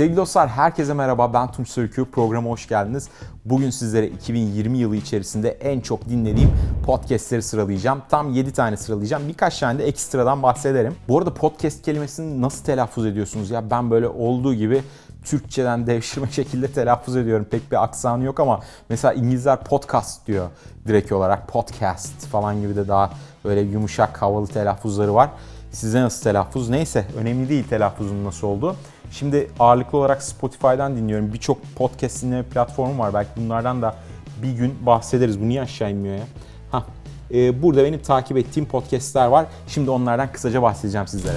Sevgili dostlar herkese merhaba ben Tunç Sörkü programa hoş geldiniz. Bugün sizlere 2020 yılı içerisinde en çok dinlediğim podcastleri sıralayacağım. Tam 7 tane sıralayacağım. Birkaç tane de ekstradan bahsederim. Bu arada podcast kelimesini nasıl telaffuz ediyorsunuz ya? Ben böyle olduğu gibi Türkçeden devşirme şekilde telaffuz ediyorum. Pek bir aksanı yok ama mesela İngilizler podcast diyor direkt olarak. Podcast falan gibi de daha böyle yumuşak havalı telaffuzları var. Size nasıl telaffuz? Neyse önemli değil telaffuzun nasıl olduğu. Şimdi ağırlıklı olarak Spotify'dan dinliyorum. Birçok podcast dinleme platformu var. Belki bunlardan da bir gün bahsederiz. Bu niye aşağı inmiyor ya? Hah. Ee, burada benim takip ettiğim podcastler var. Şimdi onlardan kısaca bahsedeceğim sizlere.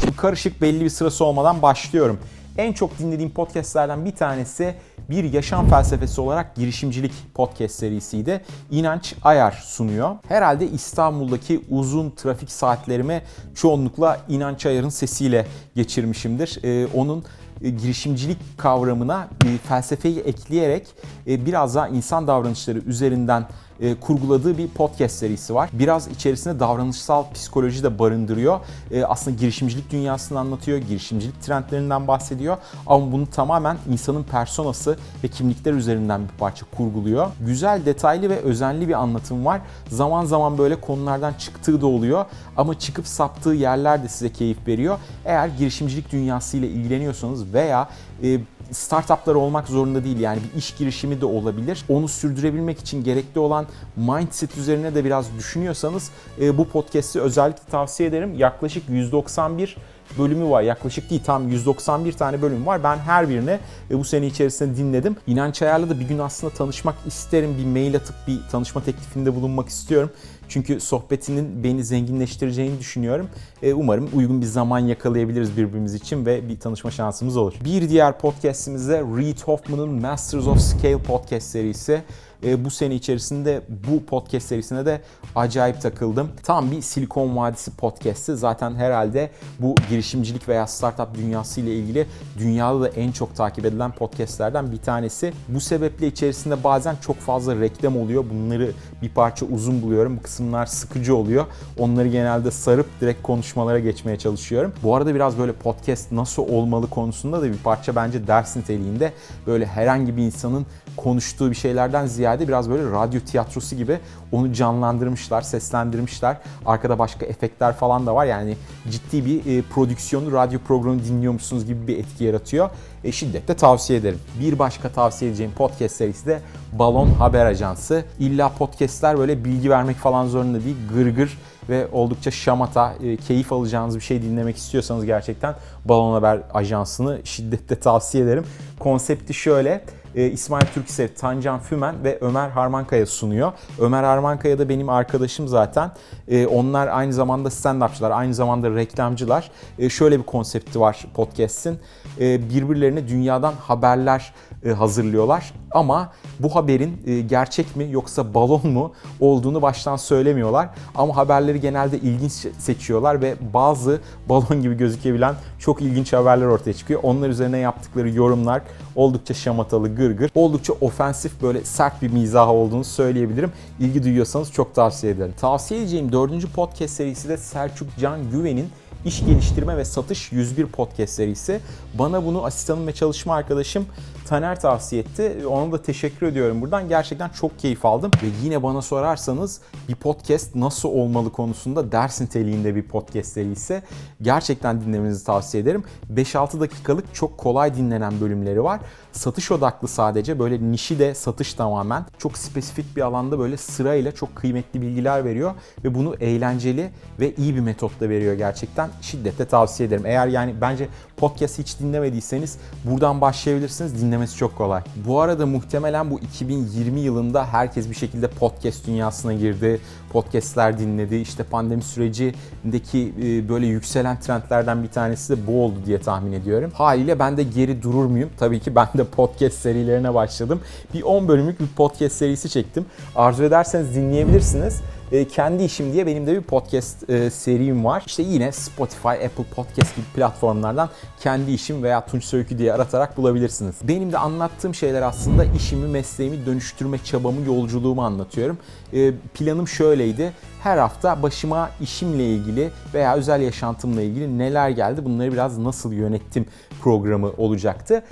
Şimdi karışık belli bir sırası olmadan başlıyorum. En çok dinlediğim podcastlerden bir tanesi bir yaşam felsefesi olarak girişimcilik podcast serisiydi. İnanç Ayar sunuyor. Herhalde İstanbul'daki uzun trafik saatlerimi çoğunlukla İnanç Ayar'ın sesiyle geçirmişimdir. Ee, onun e, girişimcilik kavramına felsefeyi ekleyerek e, biraz daha insan davranışları üzerinden e, kurguladığı bir podcast serisi var. Biraz içerisinde davranışsal psikoloji de barındırıyor. E, aslında girişimcilik dünyasını anlatıyor, girişimcilik trendlerinden bahsediyor. Ama bunu tamamen insanın personası ve kimlikler üzerinden bir parça kurguluyor. Güzel, detaylı ve özenli bir anlatım var. Zaman zaman böyle konulardan çıktığı da oluyor. Ama çıkıp saptığı yerler de size keyif veriyor. Eğer girişimcilik dünyasıyla ilgileniyorsanız veya e, startuplar olmak zorunda değil yani bir iş girişimi de olabilir. Onu sürdürebilmek için gerekli olan mindset üzerine de biraz düşünüyorsanız e, bu podcast'i özellikle tavsiye ederim. Yaklaşık 191 bölümü var. Yaklaşık değil tam 191 tane bölüm var. Ben her birini e, bu sene içerisinde dinledim. İnanç Ayar'la da bir gün aslında tanışmak isterim. Bir mail atıp bir tanışma teklifinde bulunmak istiyorum. Çünkü sohbetinin beni zenginleştireceğini düşünüyorum. E, umarım uygun bir zaman yakalayabiliriz birbirimiz için ve bir tanışma şansımız olur. Bir diğer podcast'imiz Reid Hoffman'ın Masters of Scale podcast serisi. E, bu sene içerisinde bu podcast serisine de acayip takıldım. Tam bir Silikon Vadisi podcast'i. Zaten herhalde bu girişimcilik veya startup dünyası ile ilgili dünyada da en çok takip edilen podcastlerden bir tanesi. Bu sebeple içerisinde bazen çok fazla reklam oluyor. Bunları bir parça uzun buluyorum. Bu kısımlar sıkıcı oluyor. Onları genelde sarıp direkt konuşmalara geçmeye çalışıyorum. Bu arada biraz böyle podcast nasıl olmalı konusunda da bir parça bence ders niteliğinde böyle herhangi bir insanın konuştuğu bir şeylerden ziyade biraz böyle radyo tiyatrosu gibi onu canlandırmışlar, seslendirmişler. Arkada başka efektler falan da var. Yani ciddi bir e, prodüksiyonu, radyo programı dinliyormuşsunuz gibi bir etki yaratıyor. E, şiddetle tavsiye ederim. Bir başka tavsiye edeceğim podcast serisi de Balon Haber Ajansı. İlla podcastler böyle bilgi vermek falan zorunda değil. Gırgır gır ve oldukça şamata, e, keyif alacağınız bir şey dinlemek istiyorsanız gerçekten Balon Haber Ajansı'nı şiddetle tavsiye ederim. Konsepti şöyle, e, İsmail Türksev, Tancan Fümen ve Ömer Harmankaya sunuyor. Ömer Harmankaya da benim arkadaşım zaten. E, onlar aynı zamanda stand-upçılar, aynı zamanda reklamcılar. E, şöyle bir konsepti var podcast'in. Birbirlerine dünyadan haberler e, hazırlıyorlar. Ama bu haberin e, gerçek mi yoksa balon mu olduğunu baştan söylemiyorlar. Ama haberleri genelde ilginç seçiyorlar ve bazı balon gibi gözükebilen çok ilginç haberler ortaya çıkıyor. Onlar üzerine yaptıkları yorumlar oldukça şamatalı, gırgır, oldukça ofensif böyle sert bir mizah olduğunu söyleyebilirim. İlgi duyuyorsanız çok tavsiye ederim. Tavsiye edeceğim dördüncü podcast serisi de Selçuk Can Güven'in İş Geliştirme ve Satış 101 podcast serisi. Bana bunu asistanım ve çalışma arkadaşım Taner tavsiye etti. Ona da teşekkür ediyorum buradan. Gerçekten çok keyif aldım. Ve yine bana sorarsanız bir podcast nasıl olmalı konusunda ders niteliğinde bir podcast serisi. Gerçekten dinlemenizi tavsiye ederim. 5-6 dakikalık çok kolay dinlenen bölümleri var. Satış odaklı sadece böyle nişi de satış tamamen. Çok spesifik bir alanda böyle sırayla çok kıymetli bilgiler veriyor ve bunu eğlenceli ve iyi bir metotla veriyor gerçekten. Şiddetle tavsiye ederim. Eğer yani bence podcast hiç dinlemediyseniz buradan başlayabilirsiniz. Dinlemesi çok kolay. Bu arada muhtemelen bu 2020 yılında herkes bir şekilde podcast dünyasına girdi. Podcastler dinledi. İşte pandemi sürecindeki e, böyle yükselen trendlerden bir tanesi de bu oldu diye tahmin ediyorum. Haliyle ben de geri durur muyum? Tabii ki ben de podcast serilerine başladım. Bir 10 bölümlük bir podcast serisi çektim. Arzu ederseniz dinleyebilirsiniz. E, kendi işim diye benim de bir podcast e, serim var. İşte yine Spotify, Apple Podcast gibi platformlardan kendi işim veya Tunç Söykü diye aratarak bulabilirsiniz. Benim de anlattığım şeyler aslında işimi, mesleğimi dönüştürme çabamı, yolculuğumu anlatıyorum. E, planım şöyleydi. Her hafta başıma işimle ilgili veya özel yaşantımla ilgili neler geldi bunları biraz nasıl yönettim programı olacaktı.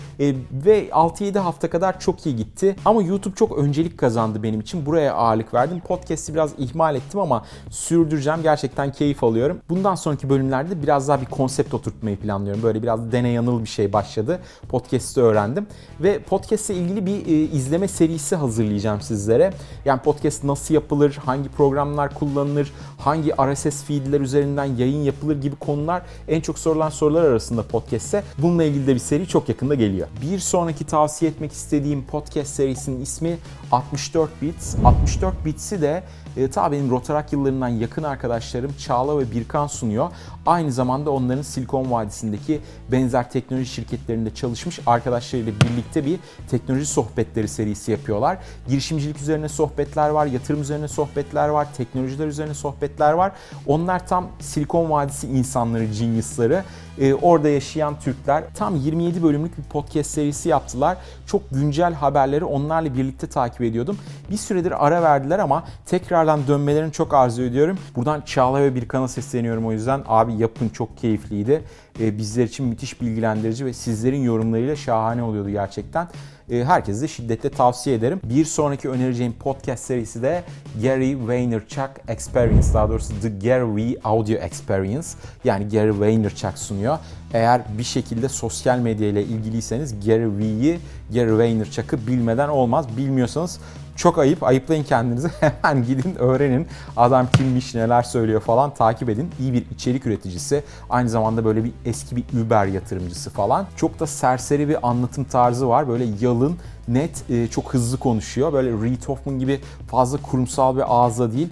Ve 6-7 hafta kadar çok iyi gitti. Ama YouTube çok öncelik kazandı benim için. Buraya ağırlık verdim. Podcast'i biraz ihmal ettim ama sürdüreceğim. Gerçekten keyif alıyorum. Bundan sonraki bölümlerde biraz daha bir konsept oturtmayı planlıyorum. Böyle biraz deney yanıl bir şey başladı. Podcast'ı öğrendim. Ve podcast'le ilgili bir e, izleme serisi hazırlayacağım sizlere. Yani podcast nasıl yapılır, hangi programlar kullanılır, hangi RSS feedler üzerinden yayın yapılır gibi konular en çok sorulan sorular arasında podcast'te. Bununla ilgili de bir seri çok yakında geliyor. Bir sonraki tavsiye etmek istediğim podcast serisinin ismi 64 Bits. 64 Bits'i de e, ta benim Rotarak yıllarından yakın arkadaşlarım Çağla ve Birkan sunuyor. Aynı zamanda onların Silikon Vadisi'ndeki benzer teknoloji şirketlerinde çalışmış arkadaşlarıyla birlikte bir teknoloji sohbetleri serisi yapıyorlar. Girişimcilik üzerine sohbetler var, yatırım üzerine sohbetler var, teknolojiler üzerine sohbetler var. Onlar tam Silikon Vadisi insanları, genius'ları. Ee, orada yaşayan Türkler tam 27 bölümlük bir podcast serisi yaptılar. Çok güncel haberleri onlarla birlikte takip ediyordum. Bir süredir ara verdiler ama tekrardan dönmelerini çok arzu ediyorum. Buradan Çağla ve Birkan'a sesleniyorum o yüzden. Abi yapın çok keyifliydi. Ee, bizler için müthiş bilgilendirici ve sizlerin yorumlarıyla şahane oluyordu gerçekten. Ee, herkese de şiddetle tavsiye ederim. Bir sonraki önereceğim podcast serisi de Gary Vaynerchuk Experience. Daha doğrusu The Gary Audio Experience. Yani Gary Vaynerchuk sunuyor. Eğer bir şekilde sosyal medya ile ilgiliyseniz Gary V'yi, Gary Vaynerchuk'ı bilmeden olmaz. Bilmiyorsanız çok ayıp. Ayıplayın kendinizi. Hemen gidin öğrenin. Adam kimmiş, neler söylüyor falan takip edin. İyi bir içerik üreticisi. Aynı zamanda böyle bir eski bir Uber yatırımcısı falan. Çok da serseri bir anlatım tarzı var. Böyle yalın, net, çok hızlı konuşuyor. Böyle Reid Hoffman gibi fazla kurumsal bir ağızla değil.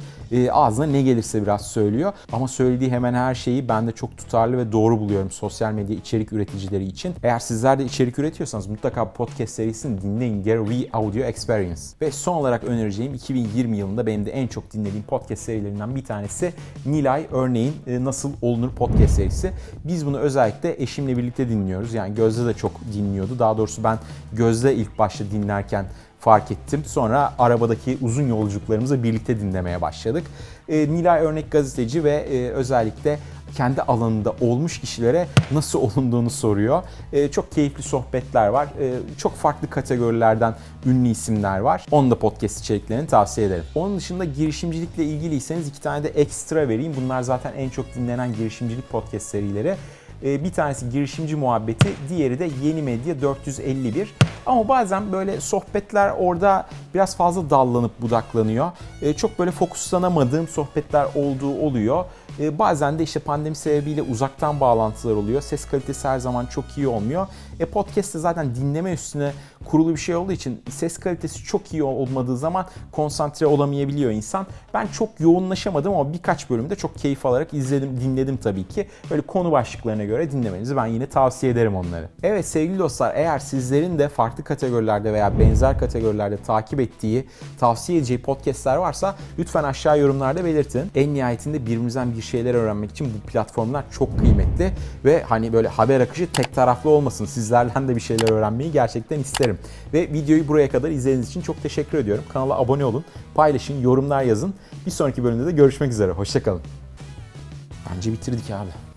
Ağzına ne gelirse biraz söylüyor. Ama söylediği hemen her şeyi ben de çok tutarlı ve doğru buluyorum sosyal medya içerik üreticileri için. Eğer sizler de içerik üretiyorsanız mutlaka podcast serisini dinleyin. Gary V Audio Experience. Ve son olarak önereceğim 2020 yılında benim de en çok dinlediğim podcast serilerinden bir tanesi Nilay Örneğin Nasıl Olunur podcast serisi. Biz bunu özellikle eşimle birlikte dinliyoruz. Yani Gözde de çok dinliyordu. Daha doğrusu ben Gözde ilk başta dinlerken fark ettim. Sonra arabadaki uzun yolculuklarımızı birlikte dinlemeye başladık. E, Nilay örnek gazeteci ve e, özellikle kendi alanında olmuş kişilere nasıl olunduğunu soruyor. E, çok keyifli sohbetler var. E, çok farklı kategorilerden ünlü isimler var. Onun da podcast içeriklerini tavsiye ederim. Onun dışında girişimcilikle ilgiliyseniz iki tane de ekstra vereyim. Bunlar zaten en çok dinlenen girişimcilik podcast serileri. Bir tanesi girişimci muhabbeti, diğeri de yeni medya 451. Ama bazen böyle sohbetler orada biraz fazla dallanıp budaklanıyor. Çok böyle fokuslanamadığım sohbetler olduğu oluyor. Bazen de işte pandemi sebebiyle uzaktan bağlantılar oluyor. Ses kalitesi her zaman çok iyi olmuyor. E podcast zaten dinleme üstüne kurulu bir şey olduğu için ses kalitesi çok iyi olmadığı zaman konsantre olamayabiliyor insan. Ben çok yoğunlaşamadım ama birkaç bölümde çok keyif alarak izledim, dinledim tabii ki. Böyle konu başlıklarına göre dinlemenizi ben yine tavsiye ederim onları. Evet sevgili dostlar eğer sizlerin de farklı kategorilerde veya benzer kategorilerde takip ettiği, tavsiye edeceği podcastler varsa lütfen aşağı yorumlarda belirtin. En nihayetinde birbirimizden bir şeyler öğrenmek için bu platformlar çok kıymetli ve hani böyle haber akışı tek taraflı olmasın. Sizlerden de bir şeyler öğrenmeyi gerçekten isterim. Ve videoyu buraya kadar izlediğiniz için çok teşekkür ediyorum. Kanala abone olun, paylaşın, yorumlar yazın. Bir sonraki bölümde de görüşmek üzere. Hoşçakalın. Bence bitirdik abi.